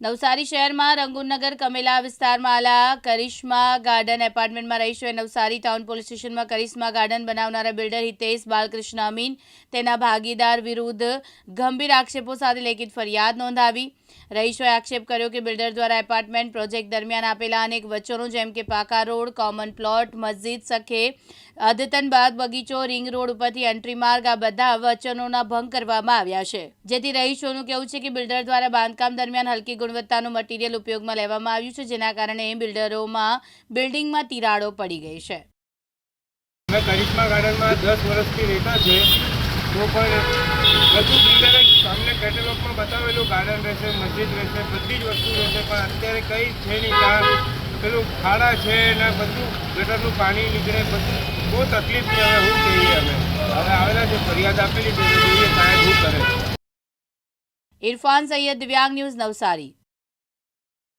નવસારી શહેરમાં રંગુનગર કમેલા વિસ્તારમાં આલા કરિશ્મા ગાર્ડન એપાર્ટમેન્ટમાં રહીશોએ નવસારી ટાઉન પોલીસ સ્ટેશનમાં કરિશ્મા ગાર્ડન બનાવનારા બિલ્ડર હિતેશ બાલકૃષ્ણ અમીન તેના ભાગીદાર વિરુદ્ધ ગંભીર આક્ષેપો સાથે લેખિત ફરિયાદ નોંધાવી. રહીશોએ આક્ષેપ કર્યો કે બિલ્ડર દ્વારા એપાર્ટમેન્ટ પ્રોજેક્ટ દરમિયાન આપેલા અનેક વચનો જેમ કે પાકા રોડ કોમન પ્લોટ મસ્જિદ, સખે, અદ્યતન બાગ બગીચો, રિંગ રોડ ઉપરથી એન્ટ્રી માર્ગ, આ બધા વચનોના ભંગ કરવામાં આવ્યા છે. જેથી રહીશોનું કહેવું છે કે બિલ્ડર દ્વારા બાંધકામ દરમિયાન હલકી ગુણવત્તાનું મટીરિયલ ઉપયોગમાં લેવામાં આવ્યું છે જેના કારણે બિલ્ડરોમાં બિલ્ડિંગમાં તિરાડો પડી ગઈ છે. અમે કરિશ્મા ગાર્ડનમાં દસ વર્ષથી રહેતા છે તો પણ બધું બિલ્ડરે અમને કેટેલોગમાં બતાવેલું ગાર્ડન રહેશે મસ્જિદ રહેશે બધી જ વસ્તુ રહેશે પણ અત્યારે કંઈ છે નહીં ત્યાં પેલું ખાડા છે ને બધું ગટરનું પાણી નીકળે બધું બહુ તકલીફ છે હવે હું કહીએ અમે. હવે આવેલા છે ફરિયાદ આપેલી છે જોઈએ સાહેબ શું કરે. ઇરફાન સૈયદ દિવ્યાંગ ન્યૂઝ નવસારી.